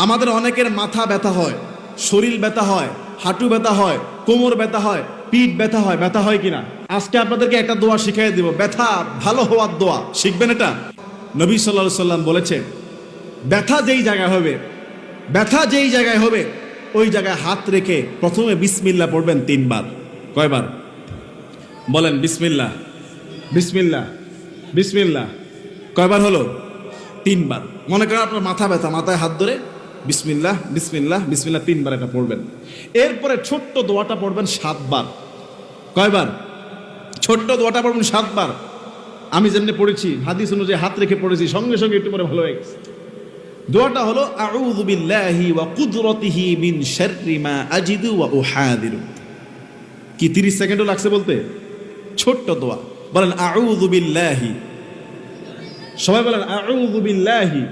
আমাদের অনেকের মাথা ব্যথা হয়, শরীর ব্যথা হয়, হাঁটু ব্যথা হয়, কোমর ব্যথা হয়, পিঠ ব্যথা হয় ব্যথা হয় কিনা? আজকে আপনাদেরকে একটা দোয়া শিখিয়ে দিব, ব্যথা ভালো হওয়ার দোয়া। শিখবেন এটা? নবী সাল্লা সাল্লাম বলেছে, ব্যথা যেই জায়গায় হবে, ব্যথা যেই জায়গায় হবে, ওই জায়গায় হাত রেখে প্রথমে বিসমিল্লা পড়বেন তিনবার। কয়বার? বলেন, বিসমিল্লা। বিসমিল্লা। বিসমিল্লা। কয়বার হলো? তিনবার। মনে করেন আপনার মাথা ব্যথা, মাথায় হাত ধরে বিসমিল্লাহ বিসমিল্লাহ বিসমিল্লাহ তিনবার এটা পড়বেন। এরপরে ছোট্ট দোয়াটা পড়বেন সাতবার। কয়বার? ছোট্ট দোয়াটা পড়বেন সাতবার। আমি যেমনি পড়েছি, হাদিস অনুযায়ী হাত রেখে পড়েছি, সঙ্গে সঙ্গে একটু পরে ভালো হয়ে গেছে। দোয়াটা হলো, আউযু বিল্লাহি ওয়া কুদরতিহি মিন শাররি মা আজিদু ওয়া উহাদিরু। কি 30 সেকেন্ডও লাগছে বলতে? ছোট্ট দোয়া। বলেন, আউযু বিল্লাহি। সবাই বলেন, আউযু বিল্লাহি।